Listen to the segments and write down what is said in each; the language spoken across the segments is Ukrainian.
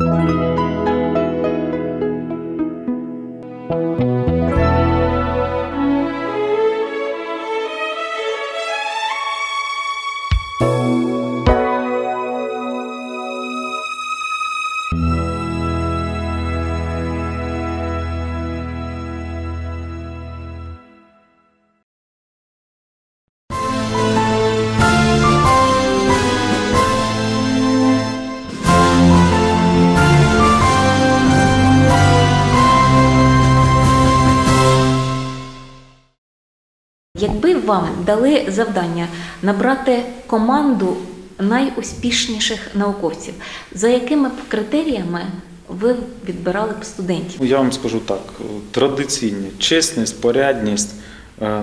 Якби дали завдання набрати команду найуспішніших науковців, за якими б критеріями ви відбирали б студентів? Я вам скажу так: традиційні чесність, порядність, е,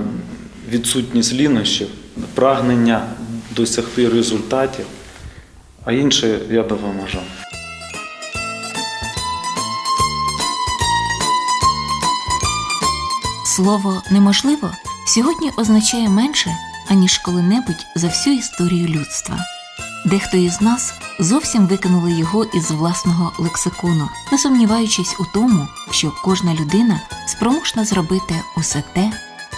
відсутність лінощів, прагнення досягти результатів, а інше я допоможу. Слово неможливо сьогодні означає менше, аніж коли-небудь за всю історію людства. Дехто із нас зовсім викинули його із власного лексикону, не сумніваючись у тому, що кожна людина спроможна зробити усе те,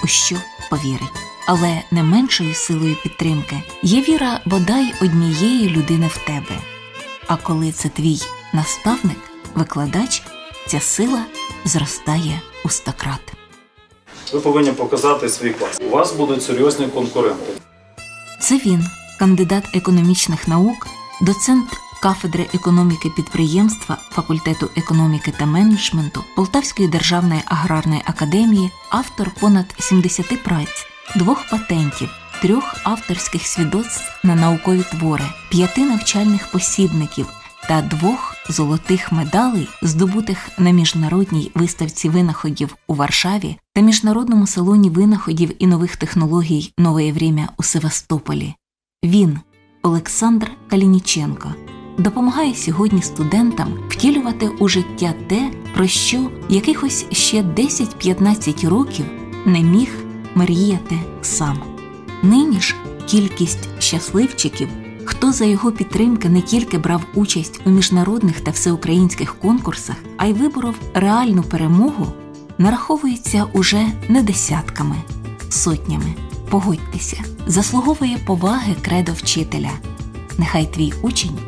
у що повірить. Але не меншою силою підтримки є віра бодай однієї людини в тебе. А коли це твій наставник, викладач, ця сила зростає у стократ. Ви повинні показати свій клас. У вас будуть серйозні конкуренти. Це він, кандидат економічних наук, доцент кафедри економіки підприємства факультету економіки та менеджменту Полтавської державної аграрної академії, автор понад 70 праць, двох патентів, трьох авторських свідоцтв на наукові твори, п'яти навчальних посібників та двох золотих медалей, здобутих на міжнародній виставці винаходів у Варшаві та міжнародному салоні винаходів і нових технологій Нове Время у Севастополі. Він, Олександр Калініченко, допомагає сьогодні студентам втілювати у життя те, про що якихось ще 10-15 років не міг мріяти сам. Нині ж кількість щасливчиків, хто за його підтримки не тільки брав участь у міжнародних та всеукраїнських конкурсах, а й виборов реальну перемогу, нараховується уже не десятками, сотнями. Погодьтеся, заслуговує поваги кредо вчителя. Нехай твій учень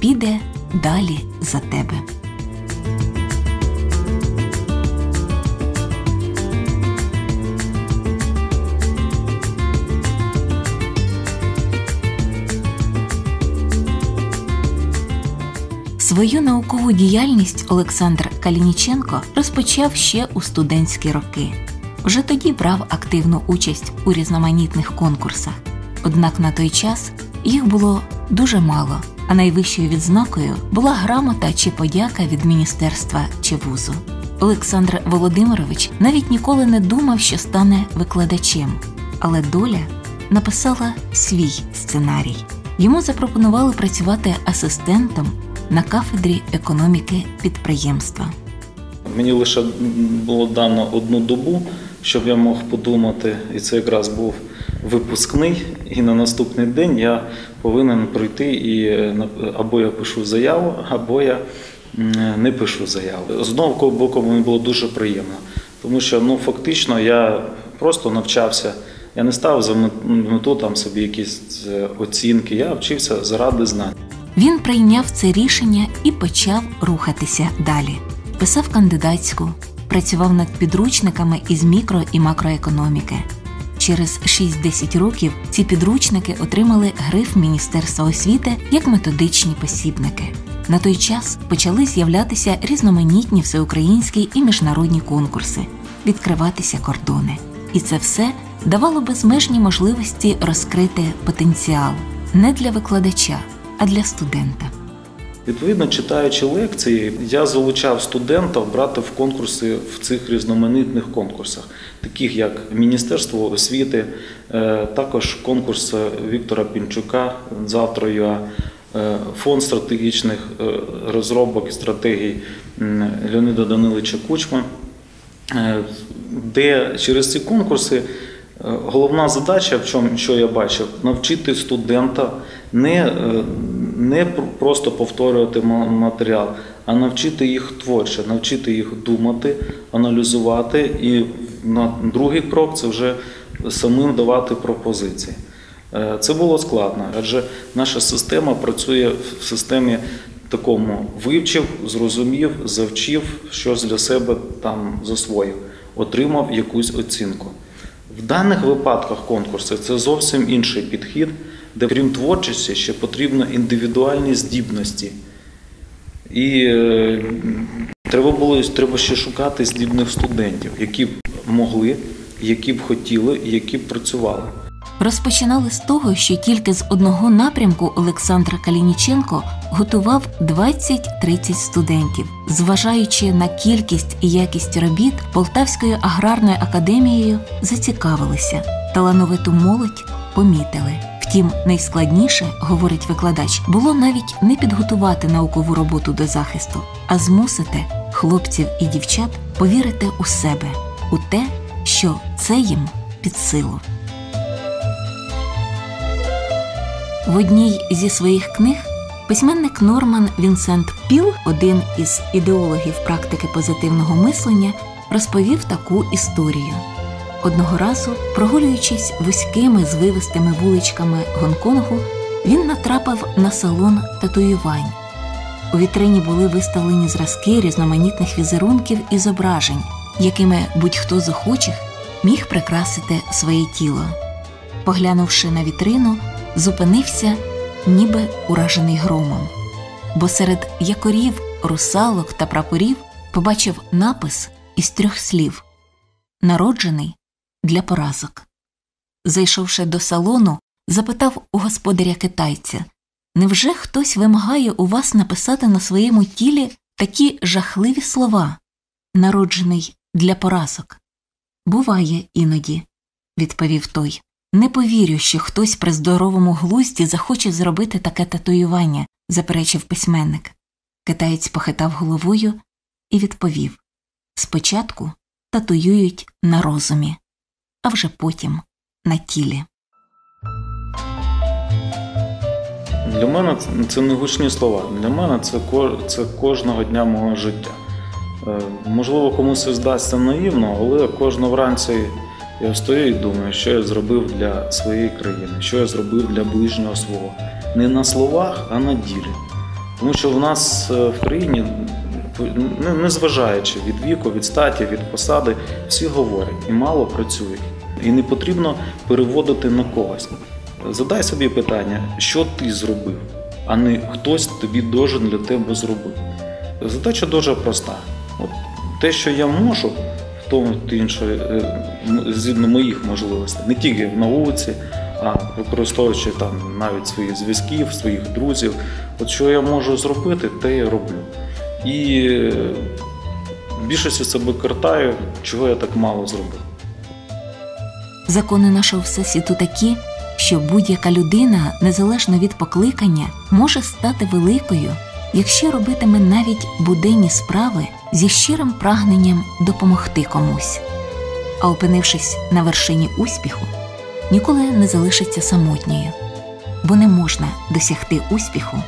піде далі за тебе. Свою наукову діяльність Олександр Калініченко розпочав ще у студентські роки. Вже тоді брав активну участь у різноманітних конкурсах. Однак на той час їх було дуже мало, а найвищою відзнакою була грамота чи подяка від міністерства чи вузу. Олександр Володимирович навіть ніколи не думав, що стане викладачем, але доля написала свій сценарій. Йому запропонували працювати асистентом на кафедрі економіки підприємства. Мені лише було дано одну добу, щоб я мог подумати, і це якраз був випускний. І на наступний день я повинен прийти і е, або я пишу заяву, або я не пишу заяву. З одного боку, мені було дуже приємно, тому що ну фактично я просто навчався. Я не ставив за мету там собі якісь е, оцінки. Я вчився заради знань. Він прийняв це рішення і почав рухатися далі. Писав кандидатську, працював над підручниками із мікро і макроекономіки. Через 6-10 років ці підручники отримали гриф Міністерства освіти як методичні посібники. На той час почали з'являтися різноманітні всеукраїнські і міжнародні конкурси, відкриватися кордони. І це все давало безмежні можливості розкрити потенціал не для викладача, а для студента. Відповідно, читаючи лекції, я залучав студентів брати в конкурси в цих різноманітних конкурсах, таких як Міністерство освіти, е, також конкурс Віктора Пінчука, завтра ЮА, е, фонд стратегічних е, розробок і стратегій Леонида Даниловича Кучма, е, де через ці конкурси е, головна задача, в чому що я бачив, навчити студента не, е, не просто повторювати матеріал, а навчити їх творче, навчити їх думати, аналізувати. І на другий крок це вже самим давати пропозиції. Е, Це було складно, адже наша система працює в системі такому вивчив, зрозумів, завчив, щось для себе там засвоїв, отримав якусь оцінку. В даних випадках конкурсу це зовсім інший підхід, де крім творчості ще потрібно індивідуальні здібності. І е, треба було треба ще шукати здібних студентів, які б могли, які б хотіли, які б працювали. Розпочинали з того, що тільки з одного напрямку Олександр Калініченко готував 20-30 студентів. Зважаючи на кількість і якість робіт, Полтавською аграрною академією зацікавилися, талановиту молодь помітили. Втім, найскладніше, говорить викладач, було навіть не підготувати наукову роботу до захисту, а змусити хлопців і дівчат повірити у себе, у те, що це їм під силу. В одній зі своїх книг письменник Норман Вінсент Піл, один із ідеологів практики позитивного мислення, розповів таку історію. Одного разу, прогулюючись вузькими звивистими вуличками Гонконгу, він натрапив на салон татуювань. У вітрині були виставлені зразки різноманітних візерунків і зображень, якими будь-хто з охочих міг прикрасити своє тіло. Поглянувши на вітрину, зупинився, ніби уражений громом, бо серед якорів, русалок та прапорів побачив напис із трьох слів Народжений для поразок. Зайшовши до салону, запитав у господаря китайця Невже хтось вимагає у вас написати на своєму тілі такі жахливі слова, народжений для поразок? Буває іноді, відповів той. Не повірю, що хтось при здоровому глузді захоче зробити таке татуювання, заперечив письменник. Китаєць похитав головою і відповів спочатку татуюють на розумі, а вже потім на тілі. Для мене це- не гучні слова. Для мене це, це кожного дня мого життя. Е, Можливо, комусь здасться наївно, але кожного вранці я встаю і думаю, що я зробив для своєї країни, що я зробив для ближнього свого. Не на словах, а на ділі. Тому що в нас е, в країні, не- незважаючи від віку, від статі, від посади, всі говорять і мало працюють. І не потрібно переводити на когось. Задай собі питання, що ти зробив, а не хтось тобі должен для тебе зробив. Задача дуже проста. От те, що я можу, в тому чи іншої, е, згідно моїх можливостей, не тільки в науці, а використовуючи там навіть свої зв'язків, своїх друзів. От що я можу зробити, те я роблю. І е, в більшості себе картаю, чого я так мало зробив. Закони нашого всесвіту такі, що будь-яка людина, незалежно від покликання, може стати великою, якщо робитиме навіть буденні справи зі щирим прагненням допомогти комусь. А опинившись на вершині успіху, ніколи не залишиться самотньою, бо не можна досягти успіху,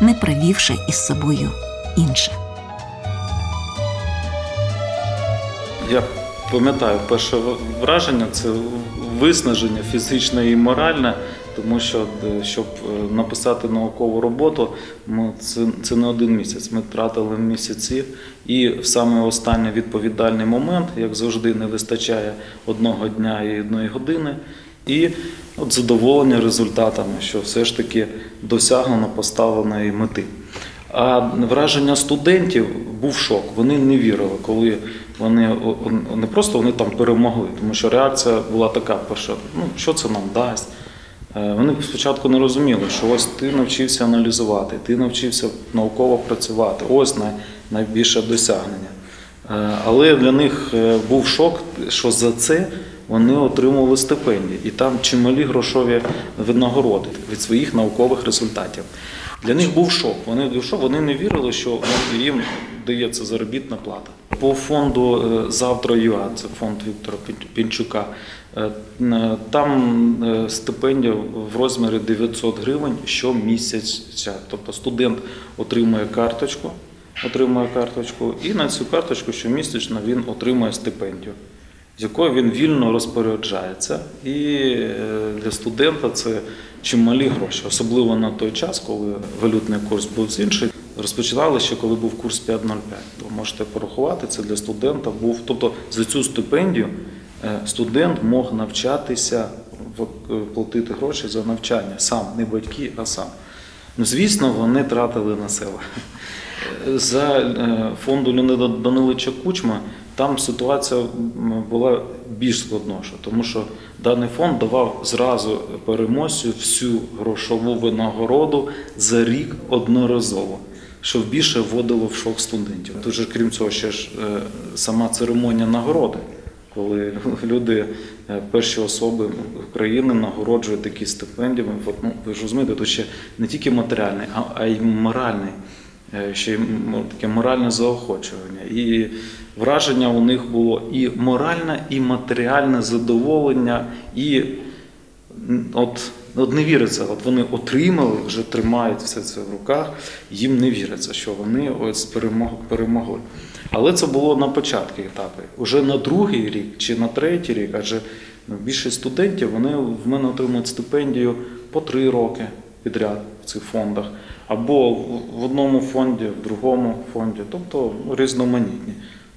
не привівши із собою інших. Я пам'ятаю перше враження це виснаження фізичне і моральне, тому що е, щоб е, написати наукову роботу, це не один місяць. Ми тратили місяці, і в саме останній відповідальний момент, як завжди, не вистачає одного дня і одної години. І от задоволення результатами, що все ж таки досягнено поставленої мети. А враження студентів був шок. Вони не вірили, коли вони не просто вони там перемогли, тому що реакція була така: перша, ну що це нам дасть. Е, Вони спочатку не розуміли, що ось ти навчився аналізувати, ти навчився науково працювати. Ось най, найбільше досягнення. Е, Але для них е, був шок, що за це вони отримували стипендії, і там чималі грошові винагороди від своїх наукових результатів. Для них був шок. Вони був вони не вірили, що їм дається заробітна плата. По фонду е, Завтра ЮА, це фонд Віктора Пінчука. е, Там е, стипендія в розмірі 900 гривень щомісяця. Тобто студент отримує карточку, отримує карточку, і на цю карточку щомісячно він отримує стипендію, з якою він вільно розпоряджається. І для студента це чималі гроші, особливо на той час, коли валютний курс був інший. Розпочинали ще, коли був курс 5.05. То можете порахувати, це для студента був. Тобто за цю стипендію е, студент мог навчатися, е, платити гроші за навчання сам, не батьки, а сам. Ну, звісно, вони тратили на себе. За е, фонду Леонида Даниловича Кучма там ситуація була більш складніша, тому що даний фонд давав зразу переможцю всю грошову винагороду за рік одноразово, що більше вводило в шок студентів. Тут же, крім цього, ще ж е, сама церемонія нагороди, коли люди, е, перші особи України нагороджують такі стипендії. Ну, ви ж розумієте, тут ще не тільки матеріальний, а, а й моральний е, ще й таке моральне заохочування. І враження у них було і моральне, і матеріальне задоволення, і от, от не віриться, от вони отримали, вже тримають все це в руках, їм не віриться, що вони ось перемог- перемогли. Але це було на початку етапу. Уже на другий рік чи на третій рік, адже ну, більшість студентів вони в мене отримують стипендію по три роки підряд в цих фондах, або в одному фонді, в другому фонді, тобто різноманітні.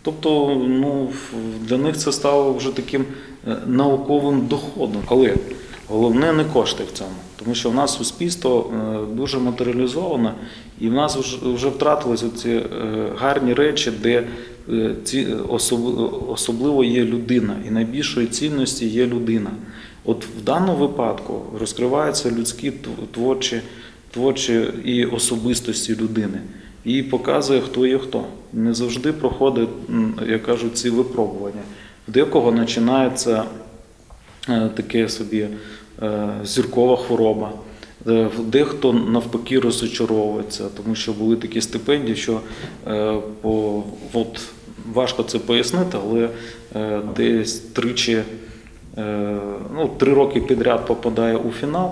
Тобто, ну, для них це стало вже таким е, науковим доходом. Але головне не кошти в цьому, тому що в нас суспільство е, дуже матеріалізоване, і в нас вже, втратилися ці е, гарні речі, де ці особливо є людина, і найбільшої цінності є людина. От в даному випадку розкриваються людські творчі, творчі і особистості людини. І показує, хто є хто. Не завжди проходить, як кажуть, ці випробування. В декого починається е, таке собі е, зіркова хвороба. Е, Дехто навпаки розочаровується, тому що були такі стипендії, що по, от, важко це пояснити, але десь тричі, ну, три роки підряд попадає у фінал.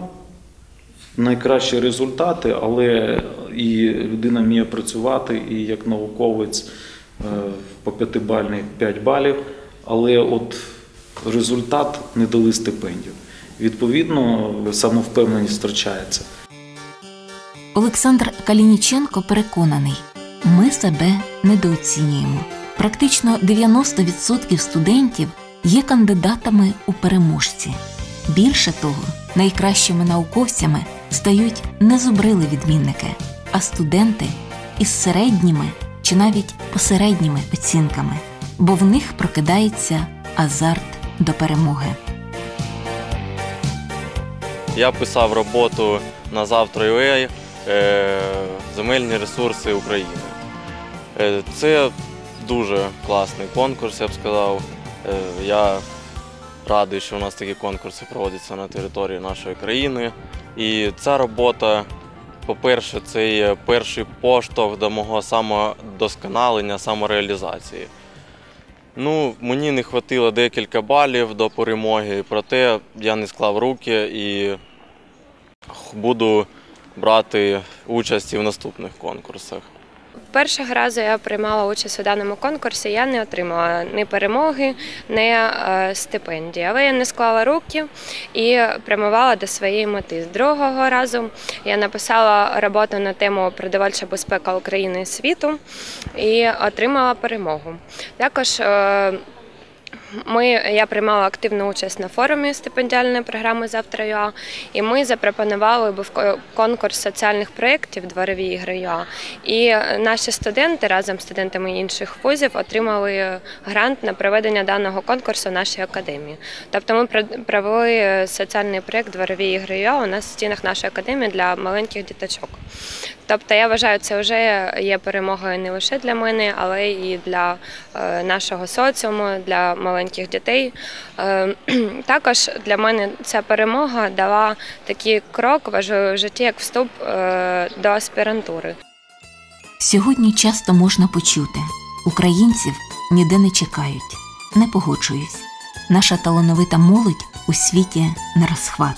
Найкращі результати, але і людина вміє працювати, і як науковець е, по п'ятибальний 5 балів, але от результат не дали стипендію. Відповідно, самовпевненість втрачається. Олександр Калініченко переконаний, ми себе недооцінюємо. Практично 90% студентів є кандидатами у переможці. Більше того, найкращими науковцями стають не зубрили відмінники, а студенти із середніми чи навіть посередніми оцінками, бо в них прокидається азарт до перемоги. Я писав роботу на завтра UA е, земельні ресурси України. Е, Це дуже класний конкурс, я б сказав. Е, Я радий, що у нас такі конкурси проводяться на території нашої країни. І ця робота, по-перше, це є перший поштовх до мого самодосконалення, самореалізації. Ну, мені не хватило декілька балів до перемоги, проте я не склав руки і буду брати участь і в наступних конкурсах. Першого разу я приймала участь у даному конкурсі. Я не отримала ні перемоги, ні е, стипендії. Але я не склала руки і прямувала до своєї мети. З другого разу я написала роботу на тему продовольча безпека України і світу і отримала перемогу. Також е, ми, я приймала активну участь на форумі стипендіальної програми Завтра і ми запропонували конкурс соціальних проєктів Дворові ігри. І наші студенти разом з студентами інших вузів отримали грант на проведення даного конкурсу в нашій академії. Тобто ми провели соціальний проєкт Дворові ігри у нас в стінах нашої академії для маленьких діточок. Тобто я вважаю, це вже є перемогою не лише для мене, але і для е, нашого соціуму, для маленьких дітей. Е, Також для мене ця перемога дала такий крок важливий в житті, як вступ е, до аспірантури. Сьогодні часто можна почути українців ніде не чекають. Не погоджуюсь. Наша талановита молодь у світі на розхват.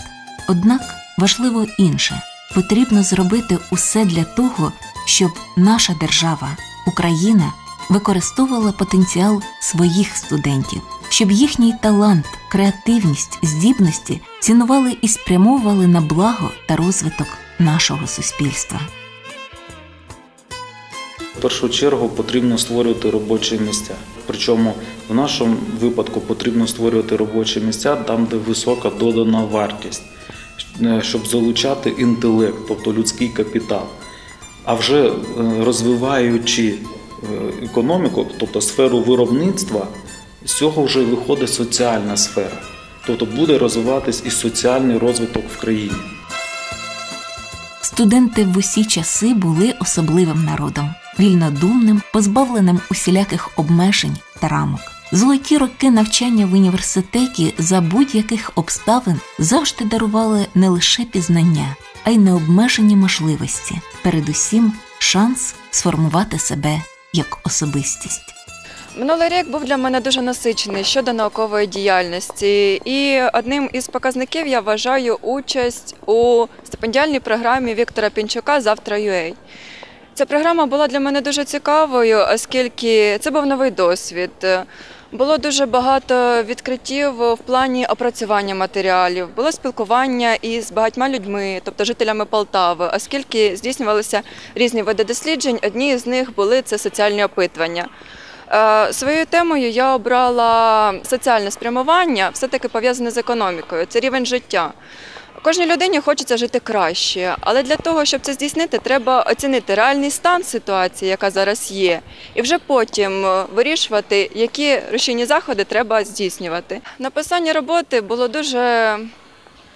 Однак важливо інше потрібно зробити усе для того, щоб наша держава, Україна, використовувала потенціал своїх студентів, щоб їхній талант, креативність, здібності цінували і спрямовували на благо та розвиток нашого суспільства. В першу чергу потрібно створювати робочі місця. Причому в нашому випадку потрібно створювати робочі місця там, де висока додана вартість, е, щоб залучати інтелект, тобто людський капітал. А вже е, розвиваючи економіку, тобто сферу виробництва, з цього вже виходить соціальна сфера. Тобто буде розвиватись і соціальний розвиток в країні. Студенти в усі часи були особливим народом, вільнодумним, позбавленим усіляких обмежень та рамок. Золоті роки навчання в університеті за будь-яких обставин завжди дарували не лише пізнання, а й необмежені можливості, передусім шанс сформувати себе як особистість. Минулий рік був для мене дуже насичений щодо наукової діяльності, і одним із показників я вважаю участь у стипендіальній програмі Віктора Пінчука Завтра UA. Ця програма була для мене дуже цікавою, оскільки це був новий досвід. Було дуже багато відкриттів в плані опрацювання матеріалів, було спілкування із багатьма людьми, тобто жителями Полтави, оскільки здійснювалися різні види досліджень. Одні з них були це соціальні опитування. Е, Своєю темою я обрала соціальне спрямування, все-таки пов'язане з економікою. Це рівень життя. Кожній людині хочеться жити краще, але для того, щоб це здійснити, треба оцінити реальний стан ситуації, яка зараз є, і вже потім е, вирішувати, які рушійні заходи треба здійснювати. Написання роботи було дуже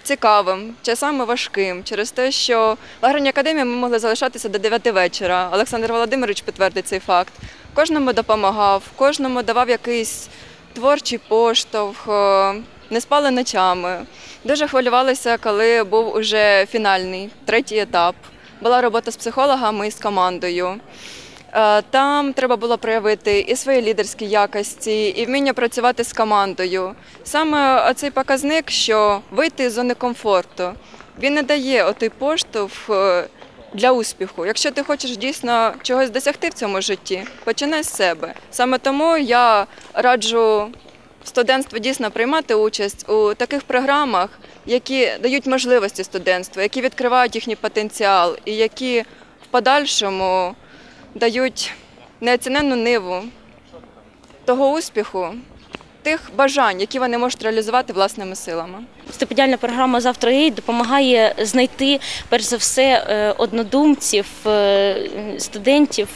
цікавим, часами важким, через те, що в аграрній академії ми могли залишатися до 9 вечора. Олександр Володимирович підтвердить цей факт. Кожному допомагав, кожному давав якийсь творчий поштовх, е, не спали ночами. Дуже хвилювалися, коли був уже фінальний третій етап. Була робота з психологами і з командою. Е, Там треба було проявити і свої лідерські якості, і вміння працювати з командою. Саме цей показник, що вийти з зони комфорту, він не дає отой поштовх е, для успіху. Якщо ти хочеш дійсно чогось досягти в цьому житті, починай з себе. Саме тому я раджу студентству дійсно приймати участь у таких програмах, які дають можливості студентству, які відкривають їхній потенціал і які в подальшому дають неоціненну ниву того успіху, тих бажань, які вони можуть реалізувати власними силами. Стипендіальна програма «Завтра ЄЙ» допомагає знайти перш за все е, однодумців, е, студентів,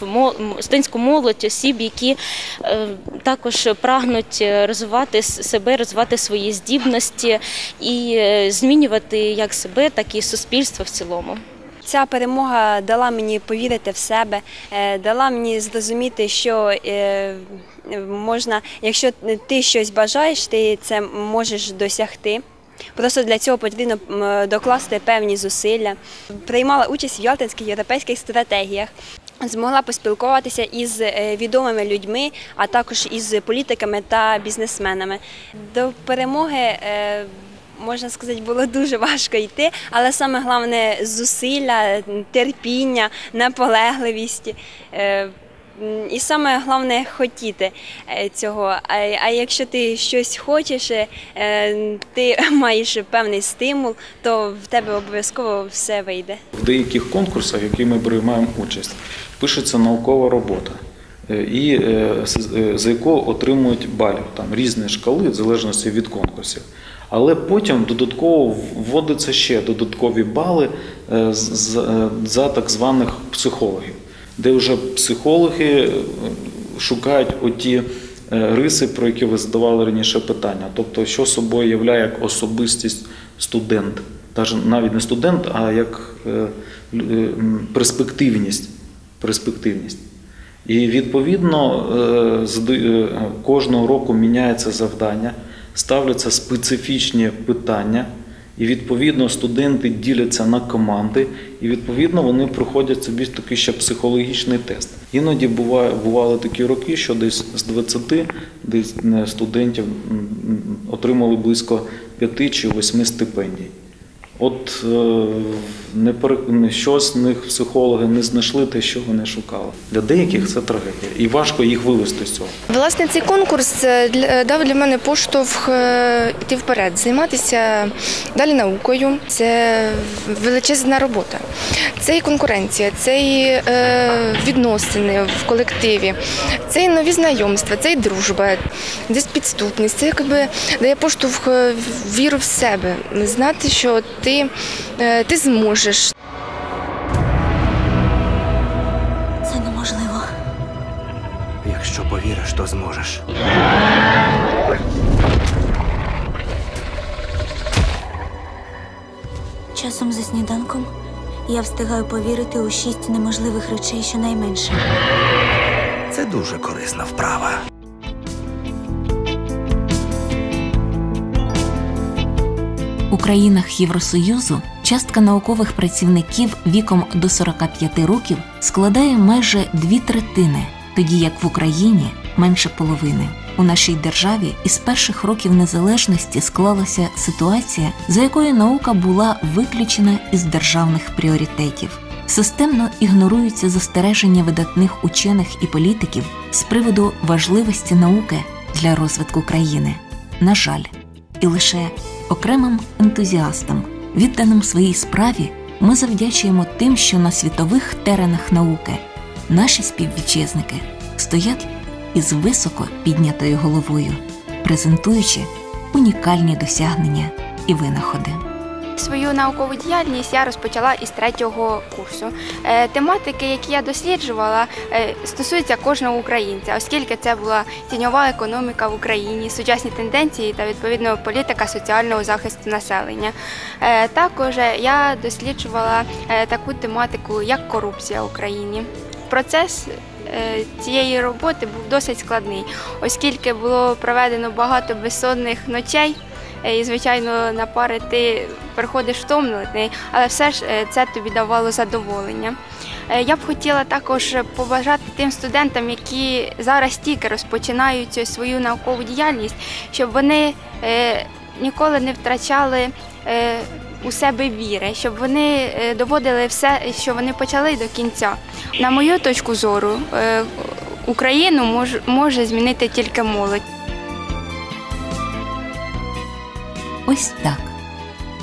студентську молодь, осіб, які е, також прагнуть розвивати себе, розвивати свої здібності і змінювати як себе, так і суспільство в цілому. Ця перемога дала мені повірити в себе, дала мені зрозуміти, що можна, якщо ти щось бажаєш, ти це можеш досягти. Просто для цього потрібно докласти певні зусилля. Приймала участь в ялтинських європейських стратегіях. Змогла поспілкуватися із е, відомими людьми, а також із політиками та бізнесменами. До перемоги е, можна сказати, було дуже важко йти, але саме головне зусилля, терпіння, наполегливість. І саме головне хотіти е, цього. А, якщо ти щось хочеш, е, ти маєш певний стимул, то в тебе обов'язково все вийде. В деяких конкурсах, яких ми приймаємо участь, пишеться наукова робота, е, і за яку отримують балів там різні шкали, в залежності від конкурсів. Але потім додатково вводиться ще додаткові бали за так званих психологів, де вже психологи е, шукають оті е, риси, про які ви задавали раніше питання. Тобто, що собою являє як особистість студент, навіть не студент, а як е, перспективність. перспективність. І відповідно кожного року міняється завдання, ставляться специфічні питання, І відповідно студенти діляться на команди, і відповідно вони проходять собі такий ще психологічний тест. Іноді буває, бували такі роки, що десь з 20 десь е, студентів отримали близько 5 чи 8 стипендій. От е, не щось з них психологи не знайшли те, що вони шукали. Для деяких це трагедія, і важко їх вивести з цього. Власне, цей конкурс е, дав для мене поштовх е, йти вперед, займатися далі наукою. Це величезна робота. Це і конкуренція, це і відносини в колективі, це і нові знайомства, це і дружба, десь підступність. Це якби дає поштовх віру в себе, знати, що ти, е, ти зможеш, Це неможливо. Якщо повіриш, то зможеш. Часом за сніданком я встигаю повірити у шість неможливих речей щонайменше. Це дуже корисна вправа. У країнах Євросоюзу частка наукових працівників віком до 45 років складає майже дві третини, тоді як в Україні менше половини. У нашій державі із перших років незалежності склалася ситуація, за якою наука була виключена із державних пріоритетів. Системно ігноруються застереження видатних учених і політиків з приводу важливості науки для розвитку країни. На жаль, і лише окремим ентузіастам, відданим своїй справі, ми завдячуємо тим, що на світових теренах науки наші співвітчизники стоять із високо піднятою головою, презентуючи унікальні досягнення і винаходи. Свою наукову діяльність я розпочала із третього курсу. Е, Тематики, які я досліджувала, е, стосуються кожного українця, оскільки це була тіньова економіка в Україні, сучасні тенденції та відповідно політика соціального захисту населення. Е, Також я досліджувала таку тематику, як корупція в Україні. Процес цієї роботи був досить складний, оскільки було проведено багато безсонних ночей. Е, І, звичайно, на пари ти приходиш втомлений, але все ж е, це тобі давало задоволення. Е, Я б хотіла також побажати тим студентам, які зараз тільки розпочинають свою наукову діяльність, щоб вони ніколи не втрачали у себе віри, щоб вони доводили все, що вони почали до кінця. На мою точку зору, Україну може змінити тільки молодь. Ось так.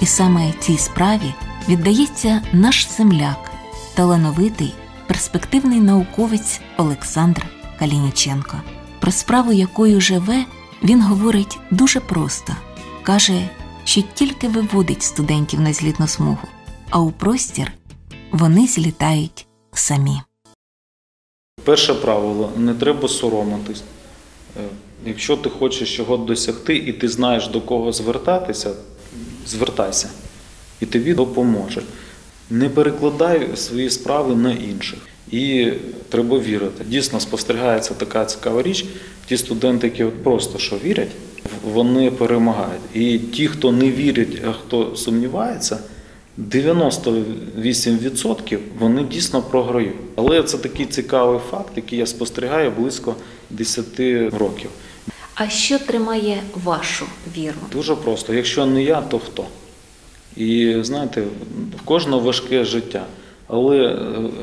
І саме цій справі віддається наш земляк, талановитий, перспективний науковець Олександр Калініченко. Про справу, якою живе, він говорить дуже просто. Каже, що тільки виводить студентів на злітну смугу, а у простір вони злітають самі. Перше правило не треба соромитись. Якщо ти хочеш чого досягти і ти знаєш до кого звертатися, звертайся, і тобі допоможе. Не перекладай свої справи на інших. І треба вірити. Дійсно спостерігається така цікава річ. Ті студенти, які просто що вірять, вони перемагають. І ті, хто не вірять, а хто сумнівається, 98% вони дійсно програють. Але це такий цікавий факт, який я спостерігаю близько 10 років. А що тримає вашу віру? Дуже просто. Якщо не я, то хто? І знаєте, в кожного важке життя. Але е,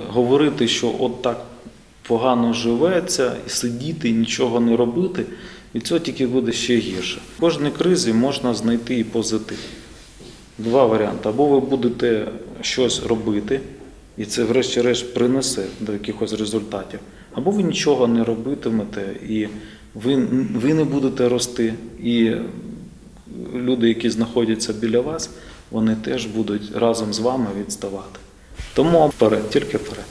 говорити, що от так погано живеться, і сидіти, і нічого не робити, від цього тільки буде ще гірше. В кожній кризі можна знайти і позитив. Два варіанти. Або ви будете щось робити, і це, врешті-решт, принесе до якихось результатів, або ви нічого не робитимете, і ви, ви не будете рости, і люди, які знаходяться біля вас, вони теж будуть разом з вами відставати. Тому вперед, тільки вперед.